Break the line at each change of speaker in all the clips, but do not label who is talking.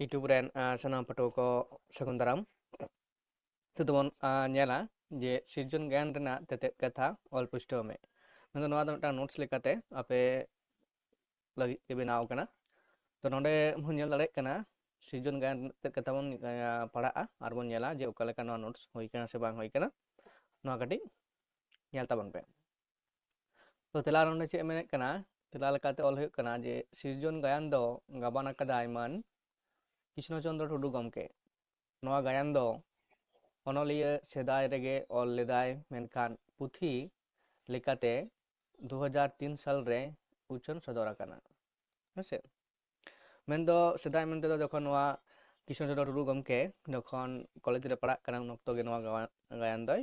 YouTube सामान पटवा को सकुंदराम तब ना जे सृजन गायन तेत कथा ऑल पुष्ट में नोट्स आपे लगे बनावना तो ना बोल दाड़ना सृजन गायन तेत कथा बन पढ़ा और बोला जे नोट्स होना से बाटीबे तो तेला चेक तेला जे सृजन गायन गबान अकदा इमान ᱠᱨᱤᱥᱱᱚ ᱪᱚᱱᱫᱨᱚ ᱴᱩᱰᱩ ᱜᱚᱢᱠᱮ ᱱᱚᱣᱟ ᱜᱟᱭᱟᱱ ᱫᱚ ᱚᱱᱚᱞᱤᱭᱟᱹ ᱥᱮᱫᱟᱭ ᱨᱮᱜᱮ ᱚᱞ ᱞᱮᱫᱟᱭ ᱢᱮᱱᱠᱷᱟᱱ ᱯᱩᱛᱷᱤ ᱞᱮᱠᱟᱛᱮ ᱫᱩ ᱦᱟᱡᱟᱨ ᱛᱤᱱ ᱥᱟᱞᱨᱮ ᱩᱪᱷᱟᱹᱱ ᱥᱚᱫᱚᱨ ᱟᱠᱟᱱᱟ ᱦᱮᱸᱥᱮ ᱢᱮᱱᱫᱚ ᱥᱮᱫᱟᱭ ᱢᱮᱱᱛᱮᱫᱚ ᱡᱚᱠᱷᱚᱱ ᱱᱚᱣᱟ ᱠᱨᱤᱥᱱᱚ ᱪᱚᱱᱫᱨᱚ ᱴᱩᱰᱩ ᱜᱚᱢᱠᱮ ᱡᱚᱠᱷᱚᱱ ᱠᱚᱞᱮᱡᱽ ᱨᱮ ᱯᱟᱲᱦᱟᱜ ᱠᱟᱱᱟ ᱩᱱ ᱚᱠᱛᱚ ᱜᱮ ᱱᱚᱣᱟ ᱜᱟᱭᱟᱱ ᱫᱚᱭ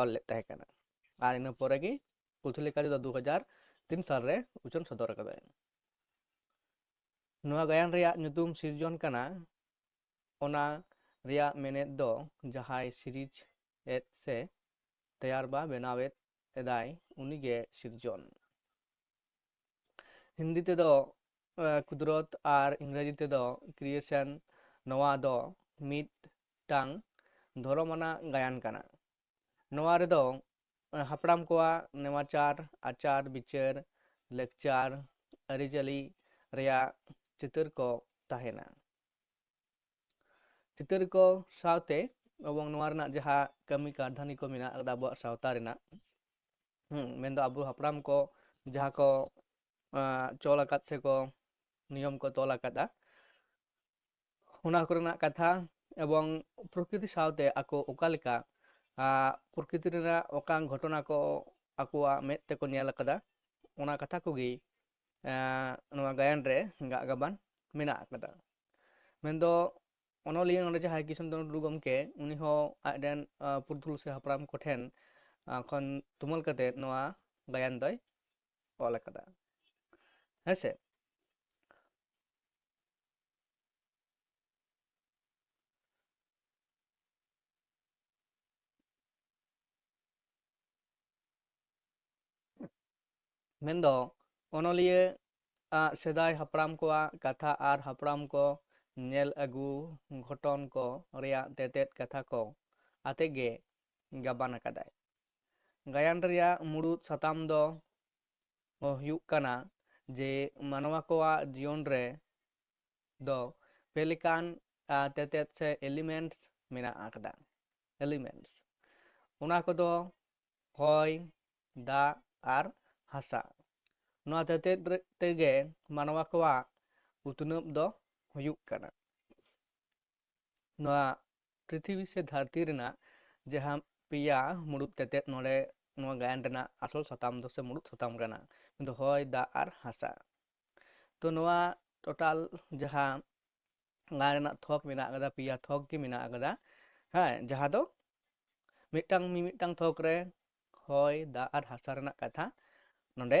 ᱚᱞ ᱞᱮᱫ ᱛᱟᱦᱮᱸ ᱠᱟᱱᱟ ᱟᱨ ᱤᱱᱟᱹ ᱯᱚᱨᱮ ᱜᱮ ᱯᱩᱛᱷᱤ ᱞᱮᱠᱟ ᱛᱮᱫᱚ ᱫᱩ ᱦᱟᱡᱟᱨ ᱛᱤᱱ ᱥᱟᱞᱨᱮ ᱩᱪᱷᱟᱹᱱ ᱥᱚᱫᱚᱨ ᱟᱠᱟᱫᱟᱭ ᱱᱚᱣᱟ ᱜᱟᱭᱟᱱ ᱨᱮᱭᱟᱜ ᱧᱩᱛᱩᱢ ᱥᱤᱨᱡᱚᱱ ᱠᱟᱱᱟ ᱚᱱᱟ ᱨᱮᱭᱟᱜ ᱢᱮᱱᱮᱫ ᱫᱚ ᱡᱟᱦᱟᱸᱭ ᱥᱤᱨᱤᱡᱽ ᱮᱫ ᱥᱮ ᱛᱮᱭᱟᱨ ᱵᱟ ᱵᱮᱱᱟᱣᱮᱫ ᱮᱫᱟᱭ ᱩᱱᱤᱜᱮ ᱥᱤᱨᱡᱚᱱ ᱦᱤᱱᱫᱤ ᱛᱮᱫᱚ ᱠᱩᱫᱨᱚᱛ ᱟᱨ ᱤᱝᱨᱮᱡᱤ ᱛᱮᱫᱚ ᱠᱨᱤᱭᱮᱥᱚᱱ ᱱᱚᱣᱟ ᱫᱚ ᱢᱤᱫᱴᱟᱝ ᱫᱷᱚᱨᱚᱢ ᱟᱱᱟᱜ ᱜᱟᱭᱟᱱ ᱠᱟᱱᱟ ᱱᱚᱣᱟ ᱨᱮᱫᱚ ᱦᱟᱯᱲᱟᱢ ᱠᱚᱣᱟᱜ ᱱᱮᱢᱟᱪᱟᱨ ᱟᱪᱟᱨ ᱵᱤᱪᱟᱹᱨ ᱞᱮᱠᱪᱟᱨ ᱟᱹᱨᱤᱪᱟᱹᱞᱤ ᱨᱮᱭᱟᱜ ᱪᱤᱛᱟᱹᱨ ᱠᱚ ᱛᱟᱦᱮᱱᱟ ᱪᱤᱛᱟᱹᱨ ᱠᱚ ᱥᱟᱶᱛᱮ ᱮᱵᱚᱝ ᱱᱚᱣᱟ ᱨᱮᱱᱟᱜ ᱡᱟᱦᱟᱸ ᱠᱟᱹᱢᱤ ᱠᱟᱨᱫᱷᱟᱹᱱᱤ ᱠᱚ ᱢᱮᱱᱟᱜ ᱟᱠᱟᱫᱟ ᱟᱵᱚᱣᱟᱜ ᱥᱟᱶᱛᱟ ᱨᱮᱱᱟᱜ ᱦᱮᱸ ᱢᱮᱱᱫᱚ ᱟᱵᱚ ᱦᱟᱯᱲᱟᱢ ᱠᱚ ᱡᱟᱦᱟᱸ ᱠᱚ ᱪᱚᱞ ᱟᱠᱟᱫ ᱥᱮᱠᱚ ᱱᱤᱭᱚᱢ ᱠᱚ ᱛᱚᱞ ᱟᱠᱟᱫᱟ ᱚᱱᱟ ᱠᱚᱨᱮᱱᱟᱜ ᱠᱟᱛᱷᱟ ᱮᱵᱚᱝ ᱯᱨᱚᱠᱤᱛᱤ ᱥᱟᱶᱛᱮ ᱟᱠᱚ ᱚᱠᱟ ᱞᱮᱠᱟ ᱯᱨᱚᱠᱤᱛᱤ ᱨᱮᱱᱟᱜ ᱚᱠᱟ ᱜᱷᱚᱴᱚᱱᱟ ᱠᱚ ᱟᱠᱚᱣᱟᱜ ᱢᱮᱫ ᱛᱮᱠᱚ ᱧᱮᱞ ᱟᱠᱟᱫᱟ ᱚᱱᱟ ᱠᱟᱛᱷᱟ ᱠᱚᱜᱮ ᱱᱚᱣᱟ ᱜᱟᱭᱟᱱ ᱨᱮ ᱜᱟᱜ ᱜᱟᱵᱟᱱ ᱢᱮᱱᱟᱜ ᱟᱠᱟᱫᱟ ᱢᱮᱱᱫᱚ ᱚᱱᱚᱞᱤᱭᱟᱹ ᱱᱚᱰᱮ ᱡᱟᱦᱟᱸᱭ ᱠᱨᱤᱥᱱᱚ ᱪᱚᱱᱫᱨᱚ ᱴᱩᱰᱩ ᱜᱚᱢᱠᱮ ᱩᱱᱤ ᱦᱚᱸ ᱟᱡᱨᱮᱱ ᱯᱩᱨᱩᱫᱷᱩᱞ ᱥᱮ ᱦᱟᱯᱲᱟᱢ ᱠᱚᱴᱷᱮᱱ ᱠᱷᱚᱱ ᱛᱩᱢᱟᱹᱞ ᱠᱟᱛᱮᱫ ᱱᱚᱣᱟ ᱜᱟᱭᱟᱱ ᱫᱚᱭ ᱚᱞ ᱟᱠᱟᱫᱟ ᱦᱮᱸᱥᱮ ᱢᱮᱱᱫᱚ ᱚᱱᱚᱞᱤᱭᱟᱹ ᱟᱜ ᱥᱮᱫᱟᱭ ᱦᱟᱯᱲᱟᱢ ᱠᱚᱣᱟᱜ ᱠᱟᱛᱷᱟ ᱟᱨ ᱦᱟᱯᱲᱟᱢ ᱠᱚ ᱧᱮᱞ ᱟᱹᱜᱩ ᱜᱷᱚᱴᱚᱱ ᱠᱚ ᱨᱮᱭᱟᱜ ᱛᱮᱛᱮᱫ ᱠᱟᱛᱷᱟ ᱠᱚ ᱟᱛᱮ ᱜᱮ ᱜᱟᱵᱟᱱ ᱟᱠᱟᱫᱟᱭ ᱜᱟᱭᱟᱱ ᱨᱮᱭᱟᱜ ᱢᱩᱲᱩᱫ ᱥᱟᱛᱟᱢ ᱫᱚ ᱦᱩᱭᱩᱜ ᱠᱟᱱᱟ ᱡᱮ ᱢᱟᱱᱣᱟ ᱠᱚᱣᱟᱜ ᱡᱤᱭᱚᱱ ᱨᱮ ᱫᱚ ᱯᱮ ᱞᱮᱠᱟᱱ ᱛᱮᱛᱮᱫ ᱥᱮ ᱮᱞᱤᱢᱮᱱᱴᱥ ᱢᱮᱱᱟᱜ ᱟᱠᱟᱫᱟ ᱮᱞᱤᱢᱮᱱᱴᱥ ᱚᱱᱟ ᱠᱚᱫᱚ ᱦᱚᱭ ᱫᱟᱜ ᱟᱨ ᱦᱟᱥᱟ ᱱᱚᱣᱟ ᱛᱮᱛᱮᱫ ᱛᱮᱜᱮ ᱢᱟᱱᱣᱟ ᱠᱚᱣᱟᱜ ᱩᱛᱱᱟᱹᱣ ᱫᱚ ᱦᱩᱭᱩᱜ ᱠᱟᱱᱟ ᱱᱚᱣᱟ ᱯᱨᱤᱛᱷᱤᱵᱤ ᱥᱮ ᱫᱷᱟᱹᱨᱛᱤ ᱨᱮᱱᱟᱜ ᱡᱟᱦᱟᱸ ᱯᱮᱭᱟ ᱢᱩᱲᱩᱫ ᱛᱮᱛᱮᱫ ᱱᱚᱰᱮ ᱱᱚᱣᱟ ᱜᱟᱭᱟᱱ ᱨᱮᱱᱟᱜ ᱟᱥᱚᱞ ᱥᱟᱛᱟᱢ ᱫᱚ ᱥᱮ ᱢᱩᱲᱩᱫ ᱥᱟᱛᱟᱢ ᱠᱟᱱᱟ ᱠᱤᱱᱛᱩ ᱦᱚᱭ ᱫᱟᱜ ᱟᱨ ᱦᱟᱥᱟ ᱛᱚ ᱱᱚᱣᱟ ᱴᱳᱴᱟᱞ ᱡᱟᱦᱟᱸ ᱜᱟᱭᱟᱱ ᱨᱮᱱᱟᱜ ᱛᱷᱚᱠ ᱢᱮᱱᱟᱜ ᱟᱠᱟᱫᱟ ᱯᱮᱭᱟ ᱛᱷᱚᱠ ᱜᱮ ᱢᱮᱱᱟᱜ ᱟᱠᱟᱫᱟ ᱦᱮᱸ ᱡᱟᱦᱟᱸ ᱫᱚ ᱢᱤᱫᱴᱟᱝ ᱢᱤᱢᱤᱫᱴᱟᱝ ᱛᱷᱚᱠ ᱨᱮ ᱦᱚᱭ ᱫᱟᱜ ᱟᱨ ᱦᱟᱥᱟ ᱨᱮᱱᱟᱜ ᱠᱟᱛᱷᱟ ᱱᱚᱰᱮ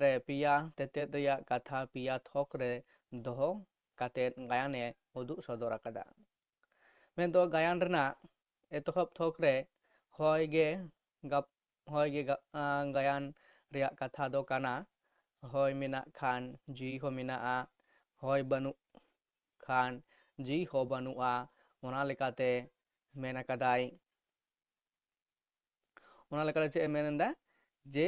ᱨᱮ ᱯᱮᱭᱟ ᱛᱮᱛᱮᱫ ᱨᱮᱭᱟᱜ ᱠᱟᱛᱷᱟ ᱯᱮᱭᱟ ᱛᱷᱚᱠ ᱨᱮ ᱫᱚᱦᱚ ᱠᱟᱛᱮᱫ ᱜᱟᱭᱟᱱᱮ ᱩᱫᱩᱜ ᱥᱚᱫᱚᱨ ᱟᱠᱟᱫᱟ ᱢᱮᱱᱫᱚ ᱜᱟᱭᱟᱱ ᱨᱮᱱᱟᱜ ᱮᱛᱚᱦᱚᱵ ᱛᱷᱚᱠ ᱨᱮ ᱦᱚᱭ ᱜᱮ ᱦᱚᱭ ᱜᱮ ᱜᱟᱭᱟᱱ ᱨᱮᱭᱟᱜ ᱠᱟᱛᱷᱟ ᱫᱚ ᱠᱟᱱᱟ ᱦᱚᱭ ᱢᱮᱱᱟᱜ ᱠᱷᱟᱱ ᱡᱤᱣᱤ ᱦᱚᱸ ᱢᱮᱱᱟᱜᱼᱟ ᱦᱚᱭ ᱵᱟᱹᱱᱩᱜ ᱠᱷᱟᱱ ᱡᱤᱣᱤ ᱦᱚᱸ ᱵᱟᱹᱱᱩᱜᱼᱟ ᱚᱱᱟ ᱞᱮᱠᱟᱛᱮ ᱢᱮᱱ ᱟᱠᱟᱫᱟᱭ ᱚᱱᱟ ᱞᱮᱠᱟᱛᱮ ᱪᱮᱫ ᱮ ᱢᱮᱱ ᱮᱫᱟ ᱡᱮ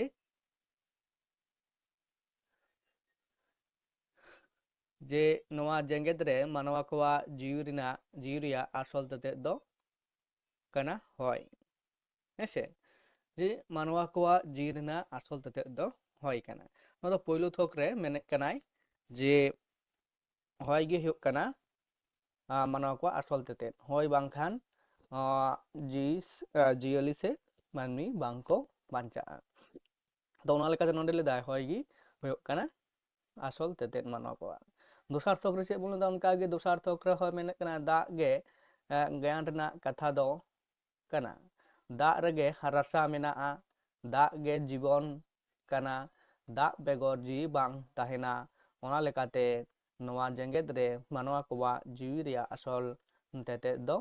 ᱡᱮ ᱱᱚᱣᱟ ᱡᱮᱜᱮᱛ ᱨᱮ ᱢᱟᱱᱣᱟ ᱠᱚᱣᱟᱜ ᱡᱤᱣᱤ ᱨᱮᱱᱟᱜ ᱡᱤᱣᱤ ᱨᱮᱭᱟᱜ ᱟᱥᱚᱞ ᱛᱮᱛᱮᱫ ᱫᱚ ᱠᱟᱱᱟ ᱦᱚᱭ ᱦᱮᱸᱥᱮ ᱡᱮ ᱢᱟᱱᱣᱟ ᱠᱚᱣᱟᱜ ᱡᱤᱣᱤ ᱨᱮᱱᱟᱜ ᱟᱥᱚᱞ ᱛᱮᱛᱮᱫ ᱫᱚ ᱦᱚᱭ ᱠᱟᱱᱟ ᱱᱚᱣᱟ ᱫᱚ ᱯᱳᱭᱞᱳ ᱛᱷᱚᱠ ᱨᱮ ᱢᱮᱱᱮᱫ ᱠᱟᱱᱟᱭ ᱡᱮ ᱦᱚᱭ ᱜᱮ ᱦᱩᱭᱩᱜ ᱠᱟᱱᱟ ᱢᱟᱱᱣᱟ ᱠᱚᱣᱟᱜ ᱟᱥᱚᱞ ᱛᱮᱛᱮᱫ ᱦᱚᱭ ᱵᱟᱝᱠᱷᱟᱱ ᱡᱤᱣᱤ ᱡᱤᱭᱟᱹᱞᱤ ᱥᱮ ᱢᱟᱹᱱᱢᱤ ᱵᱟᱝᱠᱚ ᱵᱟᱧᱪᱟᱜᱼᱟ ᱟᱫᱚ ᱚᱱᱟ ᱞᱮᱠᱟᱛᱮ ᱱᱚᱰᱮ ᱞᱟᱹᱭᱫᱟᱭ ᱦᱚᱭ ᱜᱮ ᱦᱩᱭᱩᱜ ᱠᱟᱱᱟ ᱟᱥᱚᱞ ᱛᱮᱛᱮᱫ ᱢᱟᱱᱣᱟ ᱠᱚᱣᱟᱜ ᱫᱚᱥᱟᱨ ᱛᱷᱚᱠ ᱨᱮ ᱪᱮᱫ ᱵᱚᱱ ᱞᱟᱹᱭᱫᱟ ᱚᱱᱠᱟᱜᱮ ᱫᱚᱥᱟᱨ ᱛᱷᱚᱠ ᱨᱮᱦᱚᱸ ᱢᱮᱱᱮᱫ ᱠᱟᱱᱟ ᱫᱟᱜ ᱜᱮ ᱜᱟᱭᱟᱱ ᱨᱮᱱᱟᱜ ᱠᱟᱛᱷᱟ ᱫᱚ ᱠᱟᱱᱟ ᱫᱟᱜ ᱨᱮᱜᱮ ᱨᱟᱥᱟ ᱢᱮᱱᱟᱜᱼᱟ ᱫᱟᱜ ᱜᱮ ᱡᱤᱵᱚᱱ ᱠᱟᱱᱟ ᱫᱟᱜ ᱵᱮᱜᱚᱨ ᱡᱤᱣᱤ ᱵᱟᱝ ᱛᱟᱦᱮᱱᱟ ᱚᱱᱟ ᱞᱮᱠᱟᱛᱮ ᱱᱚᱣᱟ ᱡᱮᱜᱮᱫ ᱨᱮ ᱢᱟᱱᱣᱟ ᱠᱚᱣᱟᱜ ᱡᱤᱣᱤ ᱨᱮᱭᱟᱜ ᱟᱥᱚᱞ ᱛᱮᱛᱮᱫ ᱫᱚ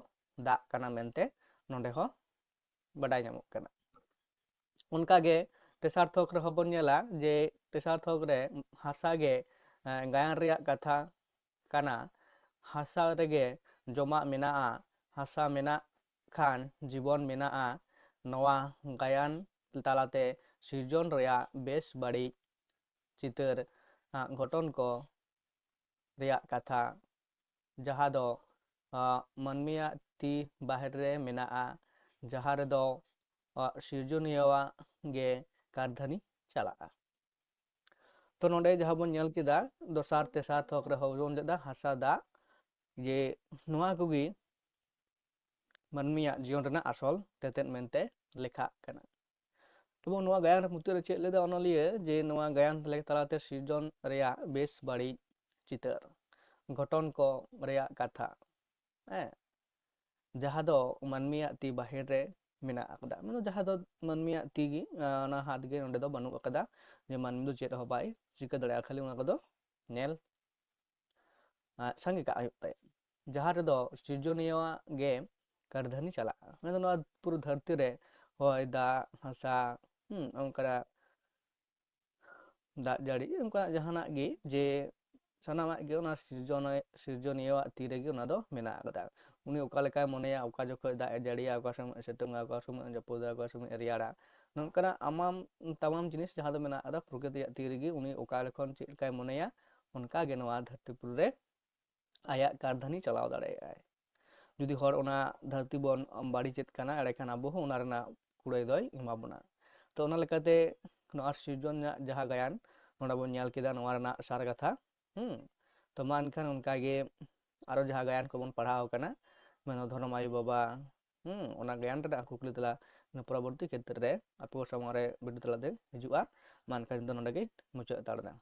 ᱫᱟᱜ ᱠᱟᱱᱟ ᱢᱮᱱᱛᱮ ᱱᱚᱰᱮ ᱦᱚᱸ ᱵᱟᱰᱟᱭ ᱧᱟᱢᱚᱜ ᱠᱟᱱᱟ ᱚᱱᱠᱟᱜᱮ ᱛᱮᱥᱟᱨ ᱛᱷᱚᱠ ᱨᱮᱦᱚᱸ ᱵᱚᱱ ᱧᱮᱞᱟ ᱡᱮ ᱛᱮᱥᱟᱨ ᱛᱷᱚᱠ ᱨᱮ ᱦᱟᱥᱟ ᱜᱮ ᱜᱟᱭᱟᱱ ᱨᱮᱭᱟᱜ ᱠᱟᱛᱷᱟ ᱠᱟᱱᱟ ᱦᱟᱥᱟ ᱨᱮᱜᱮ ᱡᱚᱢᱟᱜ ᱢᱮᱱᱟᱜᱼᱟ ᱦᱟᱥᱟ ᱢᱮᱱᱟᱜ ᱠᱷᱟᱱ ᱡᱤᱵᱚᱱ ᱢᱮᱱᱟᱜᱼᱟ ᱱᱚᱣᱟ ᱜᱟᱭᱟᱱ ᱛᱟᱞᱟᱛᱮ ᱥᱤᱨᱡᱚᱱ ᱨᱮᱭᱟᱜ ᱵᱮᱥ ᱵᱟᱹᱲᱤᱡ ᱪᱤᱛᱟᱹᱨ ᱜᱷᱚᱴᱚᱱ ᱠᱚ ᱨᱮᱭᱟᱜ ᱠᱟᱛᱷᱟ ᱡᱟᱦᱟᱸ ᱫᱚ ᱢᱟᱹᱱᱢᱤᱭᱟᱜ ᱛᱤ ᱵᱟᱦᱮᱨ ᱨᱮ ᱢᱮᱱᱟᱜᱼᱟ ᱡᱟᱦᱟᱸ ᱨᱮᱫᱚ ᱥᱤᱨᱡᱚᱱᱤᱭᱟᱹᱣᱟᱜ ᱜᱮ ᱠᱟᱨᱫᱷᱟᱹᱱᱤ ᱪᱟᱞᱟᱜᱼᱟ तो नोडे जहाँ बन नल सार दोसार तेसार थक रे हवन लेदा हासा दा जे नुआ कुगी मनमिया जीवन रना असल तेतेन मेनते लेखा कना। तो तबो नवा गायन मुते रे चेद लेदा है जे नुआ गायन लेक तलाते सीज़न रिया बेस बड़ी चितर, घटन को रिया कथा। ए जहाँ दो मनमिया ती बाहर रे ᱢᱮᱱᱟᱜ ᱟᱠᱟᱫᱟ ᱢᱟᱱᱮ ᱡᱟᱦᱟᱸ ᱫᱚ ᱢᱟᱹᱱᱢᱤᱭᱟᱜ ᱛᱤ ᱜᱮ ᱚᱱᱟ ᱦᱟᱛ ᱜᱮ ᱚᱸᱰᱮ ᱫᱚ ᱵᱟᱹᱱᱩᱜ ᱟᱠᱟᱫᱟ ᱡᱮ ᱢᱟᱹᱱᱢᱤ ᱫᱚ ᱪᱮᱫ ᱦᱚᱸ ᱵᱟᱭ ᱪᱤᱠᱟᱹ ᱫᱟᱲᱮᱭᱟᱜᱼᱟ ᱠᱷᱟᱹᱞᱤ ᱚᱱᱟ ᱠᱚᱫᱚ ᱧᱮᱞ ᱥᱟᱸᱜᱮ ᱠᱟᱜ ᱦᱩᱭᱩᱜ ᱛᱟᱭᱟ ᱡᱟᱦᱟᱸ ᱨᱮᱫᱚ ᱥᱤᱨᱡᱚᱱᱤᱭᱟᱹᱣᱟᱜ ᱜᱮ ᱠᱟᱨᱫᱷᱟᱹᱱᱤ ᱪᱟᱞᱟᱜᱼᱟ ᱢᱮᱱᱫᱚ ᱱᱚᱣᱟ ᱯᱩᱨᱟᱹ ᱫᱷᱟᱹᱨᱛᱤ ᱨᱮ ᱦᱚᱭ ᱫᱟᱜ ᱦᱟᱥᱟ ᱦᱩᱸ ᱚᱱᱠᱟᱱᱟᱜ ᱫᱟᱜ ᱡᱟᱹᱲᱤ ᱚᱱᱠᱟᱱᱟᱜ ᱡᱟᱦᱟᱱᱟᱜ ᱜᱮ ᱡᱮ ᱥᱟᱱᱟᱢᱟᱜ ᱜᱮ ᱚᱱᱟ ᱥᱤᱨᱡᱚᱱ ᱥᱤᱨᱡᱚᱱᱤᱭᱟᱹᱣᱟᱜ ᱛᱤ ᱨᱮᱜᱮ ᱚᱱᱟ ᱫᱚ ᱢᱮᱱᱟᱜ ᱟᱠᱟᱫᱟ ᱩᱱᱤ ᱚᱠᱟ ᱞᱮᱠᱟᱭ ᱢᱚᱱᱮᱭᱟ ᱚᱠᱟ ᱡᱚᱠᱷᱚᱡ ᱫᱟᱜ ᱮ ᱡᱟᱹᱲᱤᱭᱟ ᱚᱠᱟ ᱥᱚᱢᱚᱭ ᱥᱤᱛᱩᱝᱟ ᱚᱠᱟ ᱥᱚᱢᱚᱭ ᱡᱟᱹᱯᱩᱫᱟ ᱚᱠᱟ ᱥᱚᱢᱚᱭ ᱨᱮᱭᱟᱲᱟ ᱱᱚᱝᱠᱟᱱᱟᱜ ᱟᱢᱟᱢ ᱛᱟᱢᱟᱢ ᱡᱤᱱᱤᱥ ᱡᱟᱦᱟᱸ ᱫᱚ ᱢᱮᱱᱟᱜ ᱟᱠᱟᱫᱟ ᱯᱨᱚᱠᱨᱤᱛᱤᱭᱟᱜ ᱛᱤ ᱨᱮᱜᱮ ᱩᱱᱤ ᱚᱠᱟ ᱞᱮᱠᱷᱚᱱ ᱪᱮᱫ ᱞᱮᱠᱟᱭ ᱢᱚᱱᱮᱭᱟ ᱚᱱᱠᱟᱜᱮ ᱱᱚᱣᱟ ᱫᱷᱟᱹᱨᱛᱤᱯᱩᱨᱤ ᱨᱮ ᱟᱭᱟᱜ ᱠᱟᱨᱫᱷᱟᱹᱱᱤ ᱪᱟᱞᱟᱣ ᱫᱟᱲᱮᱭᱟᱜ ᱟᱭ ᱡᱩᱫᱤ ᱦᱚᱲ ᱚᱱᱟ ᱫᱷᱟᱹᱨᱛᱤ ᱵᱚᱱ ᱵᱟᱹᱲᱤᱡᱮᱫ ᱠᱟᱱᱟ ᱮᱸᱰᱮᱠᱷᱟᱱ ᱟᱵᱚ ᱦᱚᱸ ᱚᱱᱟ ᱨᱮᱱᱟᱜ ᱠᱩᱲᱟᱹᱭ ᱫᱚᱭ ᱮᱢᱟ ᱵᱚᱱᱟ ᱛᱚ ᱚᱱᱟ ᱞᱮᱠᱟᱛᱮ ᱱᱚᱣᱟ ᱥᱤᱨᱡᱚᱱ ᱨᱮᱱᱟᱜ ᱡᱟᱦᱟᱸ ᱜᱟᱭᱟᱱ ᱱᱚᱰᱮ ᱵᱚᱱ ᱧᱮᱞ ᱠᱮᱫᱟ ᱱᱚᱣᱟ ᱨᱮᱱᱟᱜ ᱥᱟᱨ ᱠᱟᱛᱷᱟ ᱦᱩᱸ ᱛᱚ ᱢᱟ ᱮᱱᱠᱷᱟᱱ ᱚᱱᱠᱟᱜᱮ ᱟᱨᱚ ᱡᱟᱦᱟᱸ ᱜᱟᱭᱟᱱ ᱠᱚᱵᱚᱱ ᱯᱟᱲᱦᱟᱣ ᱟᱠᱟᱱᱟ ᱢᱟᱱᱮ ᱫᱷᱚᱨᱚᱢ ᱟᱭᱳ ᱵᱟᱵᱟ ᱦᱩᱸ ᱚᱱᱟ ᱜᱟᱭᱟᱱ ᱨᱮᱱᱟᱜ ᱠᱩᱠᱞᱤ ᱛᱮᱞᱟ ᱯᱚᱨᱚᱵᱚᱨᱛᱤ ᱠᱷᱮᱛᱨᱮ ᱨᱮ ᱟᱯᱮ ᱠᱚ ᱥᱟᱢᱟᱝ ᱨᱮ ᱵᱤᱰᱟᱹᱣ ᱛᱟᱞᱟᱛᱮ ᱦᱤᱡᱩᱜᱼᱟ ᱢᱟ ᱮᱱᱠᱷᱟᱱ ᱫᱚ ᱱᱚᱰᱮ ᱜᱮ ᱢᱩᱪᱟᱹᱫ ᱦᱟᱛᱟᱲ ᱮᱫᱟ